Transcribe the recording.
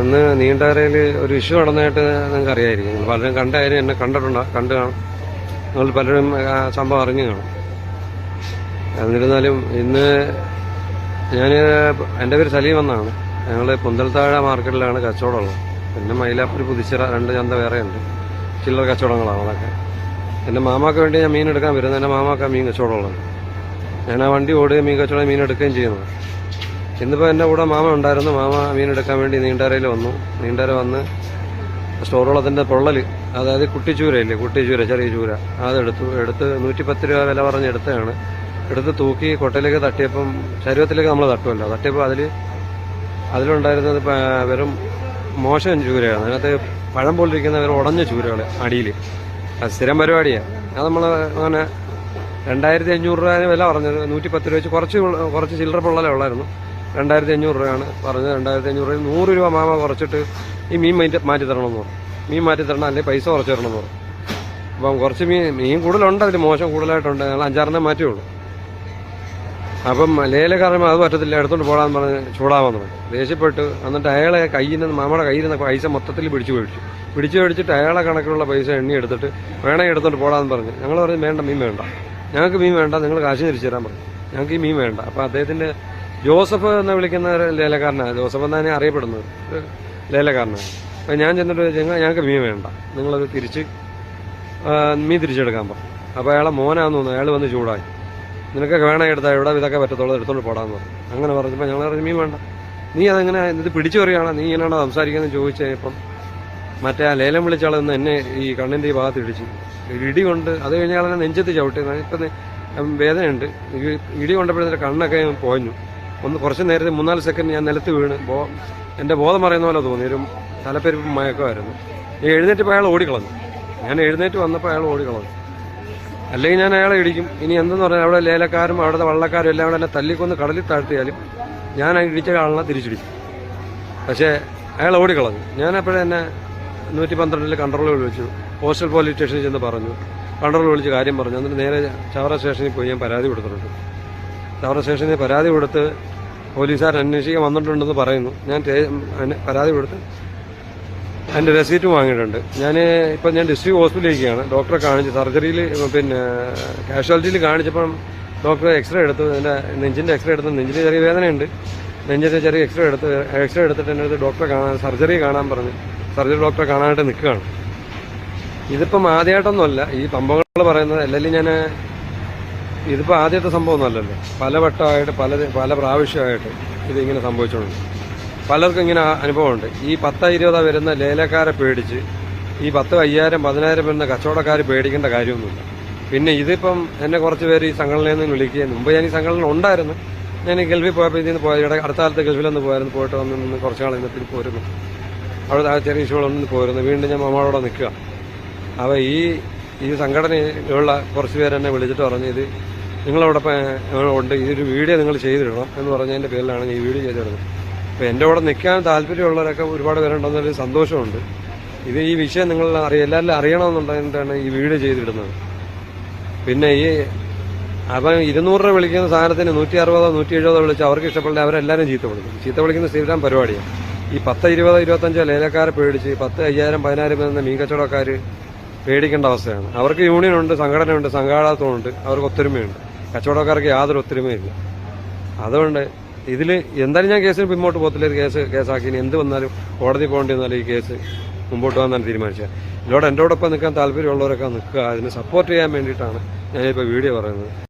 ഇന്ന് നീണ്ടകരയിൽ ഒരു ഇഷ്യൂ നടന്നതായിട്ട് നിങ്ങൾക്ക് അറിയായിരിക്കും. നിങ്ങൾ പലരും കണ്ടായാലും എന്നെ കണ്ടിട്ടുണ്ടോ കണ്ടു കാണും. നിങ്ങൾ പലരും സംഭവം അറിഞ്ഞു കാണും. എന്നിരുന്നാലും ഇന്ന് ഞാൻ എന്റെ പേര് സലീം എന്നാണ്. ഞങ്ങൾ പുന്തൽത്താഴ മാർക്കറ്റിലാണ് കച്ചവടമുള്ളത്. പിന്നെ മൈലാപ്പൂർ പുതിച്ചിറ രണ്ട് ചന്ത വേറെയുണ്ട്. ചില്ലറ കച്ചവടങ്ങളാണ് അതൊക്കെ. എന്റെ മാമാക്ക് വേണ്ടി ഞാൻ മീൻ എടുക്കാൻ വരുന്നത്. എന്റെ മാമാക്ക മീൻ കച്ചവടമുള്ളത്. ഞാൻ ആ വണ്ടി ഓടുകയും മീൻ കച്ചവടം മീൻ എടുക്കുകയും ചെയ്യുന്നത്. ഇന്നിപ്പോൾ എന്റെ കൂടെ മാമ ഉണ്ടായിരുന്നു. മാമ മീൻ എടുക്കാൻ വേണ്ടി നീണ്ടരയിൽ വന്നു. നീണ്ടര വന്ന് സ്റ്റോറുള്ളതിന്റെ പൊള്ളൽ അതായത് കുട്ടിച്ചൂരയില്ലേ കുട്ടിച്ചൂര ചെറിയ ചൂര അതെടുത്തു. എടുത്ത് നൂറ്റിപ്പത്ത് രൂപ വില പറഞ്ഞ് എടുത്തതാണ്. എടുത്ത് തൂക്കി കൊട്ടയിലേക്ക് തട്ടിയപ്പം ശരീരത്തിലേക്ക് നമ്മൾ തട്ടുമല്ലോ. തട്ടിയപ്പോൾ അതിൽ അതിലുണ്ടായിരുന്നത് വെറും മോശം ചൂരയാണ്. അതിനകത്ത് പഴം പോലിരിക്കുന്ന വെറും ഉടഞ്ഞ ചൂരകൾ അടിയിൽ അത് സ്ഥിരം പരിപാടിയാണ് അത് നമ്മൾ അങ്ങനെ രണ്ടായിരത്തി അഞ്ഞൂറ് രൂപ വില പറഞ്ഞത് നൂറ്റി പത്ത് രൂപ വെച്ച് കുറച്ച് കുറച്ച് ചില്ലറ പൊള്ളലേ ഉള്ളായിരുന്നു. രണ്ടായിരത്തി അഞ്ഞൂറ് രൂപയാണ് പറഞ്ഞത്. രണ്ടായിരത്തി അഞ്ഞൂറ് രൂപ നൂറ് രൂപ മാമ കുറച്ചിട്ട് ഈ മീൻ മാറ്റി മാറ്റി തരണമെന്ന് പറഞ്ഞു. മീൻ മാറ്റി തരണം അല്ലെങ്കിൽ പൈസ കുറച്ച് തരണമെന്ന് പറഞ്ഞു. അപ്പം കുറച്ച് മീൻ മീൻ കൂടുതലുണ്ട് അതിൽ മോശം കൂടുതലായിട്ടുണ്ട്. ഞങ്ങൾ അഞ്ചാറിനെ മാറ്റിയുള്ളൂ. അപ്പം ലേലക്കാരൻ അത് പറ്റത്തില്ല എടുത്തോണ്ട് പോടാന്ന് പറഞ്ഞ് ചൂടാമെന്ന് പറഞ്ഞു ദേഷ്യപ്പെട്ട് എന്നിട്ട് അയാളെ കയ്യിൽ നിന്ന് മാമയുടെ കയ്യിൽ നിന്ന് പൈസ മൊത്തത്തിൽ പിടിച്ചു മേടിച്ചു. പിടിച്ചു മേടിച്ചിട്ട് അയാളെ കണക്കിലുള്ള പൈസ എണ്ണി എടുത്തിട്ട് വേണമെങ്കിൽ എടുത്തോണ്ട് പോടാന്ന് പറഞ്ഞു. ഞങ്ങൾ പറഞ്ഞു വേണ്ട മീൻ വേണ്ട. ഞങ്ങൾക്ക് മീൻ വേണ്ട നിങ്ങൾ കാശ് തിരിച്ചു തരാൻ പറഞ്ഞു. ഞങ്ങൾക്ക് ഈ മീൻ വേണ്ട. അപ്പം അദ്ദേഹത്തിന്റെ ജോസഫ് എന്ന് വിളിക്കുന്ന ഒരു ലേലക്കാരനാണ്. ജോസഫ് എന്നാണ് അറിയപ്പെടുന്നത്. ലേലക്കാരനാണ്. അപ്പം ഞാൻ ചെന്നിട്ട് ഞങ്ങൾ ഞങ്ങൾക്ക് മീൻ വേണ്ട. നിങ്ങളത് തിരിച്ച് മീൻ തിരിച്ചെടുക്കാൻ പറഞ്ഞു അപ്പോൾ അയാളെ മോനാന്ന് തോന്നുന്നു. അയാൾ വന്ന് ചൂടായി. നിനക്കൊക്കെ വേണേ എടുത്താൽ എവിടെ ഇതൊക്കെ പറ്റത്തുള്ളൂ എടുത്തോണ്ട് പോടാന്ന് പറഞ്ഞു. അങ്ങനെ പറഞ്ഞപ്പോൾ ഞങ്ങൾ പറഞ്ഞു മീൻ വേണ്ട. നീ അതെങ്ങനെ ഇത് പിടിച്ചു പറയുകയാണ് നീ ഇങ്ങനെയാണോ സംസാരിക്കുന്നത് ചോദിച്ചു ഇപ്പം. മറ്റേ ആ ലേലം വിളിച്ചാളെന്ന് എന്നെ ഈ കണ്ണിന്റെ ഈ ഭാഗത്ത് ഇടിച്ചു. ഇടി കൊണ്ട് അത് കഴിഞ്ഞാൽ നെഞ്ചത്ത് ചവിട്ടി. ഇപ്പം വേദനയുണ്ട്. ഇടി കൊണ്ടപ്പോഴത്തെ കണ്ണൊക്കെ പോഞ്ഞു ഒന്ന് കുറച്ച് നേരത്തെ മൂന്നാൽ സെക്കൻഡ് ഞാൻ നിലത്ത് വീണ്. ബോ എന്റെ ബോധം പറയുന്ന പോലെ തോന്നി. ഒരു തലപ്പെരുപ്പും മയക്കമായിരുന്നു ഞാൻ എഴുന്നേറ്റ് അയാൾ ഓടിക്കളഞ്ഞു. ഞാൻ എഴുന്നേറ്റ് വന്നപ്പോൾ അയാൾ ഓടിക്കളഞ്ഞു. അല്ലെങ്കിൽ ഞാൻ അയാളെ ഇടിക്കും. ഇനി എന്തെന്ന് പറഞ്ഞാൽ അവിടെ ലേലക്കാരും അവിടുത്തെ വള്ളക്കാരും എല്ലാം കൂടെ എന്നെ തല്ലിക്കൊന്ന് കടലിൽ താഴ്ത്തിയാലും ഞാൻ ഇടിച്ച ആളിനെ തിരിച്ചിടിക്കും. പക്ഷേ അയാൾ ഓടിക്കളഞ്ഞു. ഞാൻ അപ്പോഴേ എന്നെ നൂറ്റി പന്ത്രണ്ടിൽ കൺട്രോൾ വിളിച്ചു പോസ്റ്റൽ പോലീസ് സ്റ്റേഷനിൽ ചെന്ന് പറഞ്ഞു. കൺട്രോൾ വിളിച്ച് കാര്യം പറഞ്ഞു. എന്നിട്ട് നേരെ ചവറ സ്റ്റേഷനിൽ പോയി ഞാൻ പരാതി കൊടുത്തിട്ടുണ്ട്. ചവറ സ്റ്റേഷനിൽ പരാതി കൊടുത്ത് പോലീസുകാർ അന്വേഷിക്കാൻ വന്നിട്ടുണ്ടെന്ന് പറയുന്നു. ഞാൻ പരാതി കൊടുത്ത് അതിന്റെ റെസീറ്റ് വാങ്ങിയിട്ടുണ്ട്. ഞാൻ ഇപ്പം ഞാൻ ഡിസ്ട്രിക്ട് ഹോസ്പിറ്റലിലേക്കാണ് ഡോക്ടറെ കാണിച്ച് സർജറിയിൽ പിന്നെ കാഷ്വാലിറ്റിയിൽ കാണിച്ചപ്പം ഡോക്ടർ എക്സ്റേ എടുത്തു എന്റെ നെഞ്ചിന്റെ എക്സ്റേ എടുത്തു നെഞ്ചിന് ചെറിയ വേദനയുണ്ട്. നെഞ്ചിന്റെ ചെറിയ എക്സ്റേ എടുത്ത് എക്സ്റേ എടുത്തിട്ട് എന്റെ അടുത്ത് ഡോക്ടറെ കാണാൻ സർജറി കാണാൻ പറഞ്ഞു സർജറി ഡോക്ടറെ കാണാനായിട്ട് നിൽക്കുകയാണ്. ഇതിപ്പം ആദ്യമായിട്ടൊന്നുമല്ല ഈ സംഭവങ്ങൾ പറയുന്നത് അല്ലെങ്കിൽ ഞാൻ ഇതിപ്പോൾ ആദ്യത്തെ സംഭവം അല്ലല്ലോ. പല വട്ടമായിട്ട് പല പല പ്രാവശ്യമായിട്ട് ഇതിങ്ങനെ സംഭവിച്ചുകൊണ്ട് പലർക്കും ഇങ്ങനെ അനുഭവമുണ്ട്. ഈ പത്ത് ഇരുപതാ വരുന്ന ലേലക്കാരെ പേടിച്ച് ഈ പത്ത് അയ്യായിരം പതിനായിരം വരുന്ന കച്ചവടക്കാർ പേടിക്കേണ്ട കാര്യമൊന്നുമില്ല. പിന്നെ ഇതിപ്പം എന്നെ കുറച്ച് പേര് ഈ സംഘടനയിൽ നിന്ന് വിളിക്കുകയും മുമ്പ് ഞാൻ ഈ സംഘടന ഉണ്ടായിരുന്നു. ഞാൻ ഗൾഫിൽ പോയപ്പോൾ ഇതിൽ നിന്ന് ഇവിടെ അടുത്ത കാലത്ത് ഗൾഫിലൊന്ന് പോയായിരുന്നു പോയിട്ട് വന്ന് നിന്ന് കുറച്ച് നാൾ ഇന്നത്തിൽ പോരുന്നു. അവിടെ ചെറിയ ഇഷ്യൂകളൊന്നും പോരുന്നു. വീണ്ടും ഞാൻ മമ്മയോടെ നിൽക്കുക. അപ്പോൾ ഈ ഈ സംഘടനയുള്ള കുറച്ച് പേര് എന്നെ വിളിച്ചിട്ട് പറഞ്ഞു ഇത് നിങ്ങളവിടെ ഉണ്ട്. ഇതൊരു വീഡിയോ നിങ്ങൾ ചെയ്തിടണം എന്ന് പറഞ്ഞതിന്റെ പേരിലാണ് ഈ വീഡിയോ ചെയ്തിടുന്നത് അപ്പോൾ എന്റെ കൂടെ നിൽക്കാൻ താല്പര്യമുള്ളവരൊക്കെ ഒരുപാട് പേരുണ്ടെന്നൊരു സന്തോഷമുണ്ട്. ഇത് ഈ വിഷയം നിങ്ങൾ അറിയാം എല്ലാവരും അറിയണമെന്നുണ്ടായിട്ടാണ് ഈ വീഡിയോ ചെയ്തിടുന്നത്. പിന്നെ ഈ അപ്പം ഇരുന്നൂറ് രൂപ വിളിക്കുന്ന സാധനത്തിന് നൂറ്റി അറുപതോ നൂറ്റി എഴുപതോ വിളിച്ച് അവർക്ക് ഇഷ്ടപ്പെടില്ല അവരെല്ലാവരും ചീത്ത വിളിക്കും. ചീത്ത വിളിക്കുന്ന സ്ഥിരം പരിപാടിയാണ് ഈ പത്ത് ഇരുപതോ ഇരുപത്തഞ്ചോ ലേലക്കാരെ പേടിച്ച് പത്ത് അയ്യായിരം പതിനായിരം എന്ന മീൻ കച്ചവടക്കാർ പേടിക്കേണ്ട അവസ്ഥയാണ്. അവർക്ക് യൂണിയൻ ഉണ്ട് സംഘടനയുണ്ട് സംഘാടകത്വമുണ്ട് അവർക്ക് ഒത്തൊരുമയുണ്ട്. കച്ചവടക്കാർക്ക് യാതൊരു ഒത്തൊരുമയില്ല അതുകൊണ്ട് ഇതിൽ എന്തായാലും ഞാൻ കേസിന് പിന്നോട്ട് പോകത്തില്ല. ഇത് കേസ് കേസാക്കി ഇനി എന്ത് വന്നാലും കോടതി പോകേണ്ടി വന്നാലും ഈ കേസ് മുമ്പോട്ട് പോകാനാണ് തീരുമാനിച്ചത്. ഇതിലൂടെ എന്റെ കൂടെ നിൽക്കാൻ താല്പര്യമുള്ളവരൊക്കെ നിൽക്കുക. അതിന് സപ്പോർട്ട് ചെയ്യാൻ വേണ്ടിയിട്ടാണ് ഞാനിപ്പോൾ വീഡിയോ പറയുന്നത്.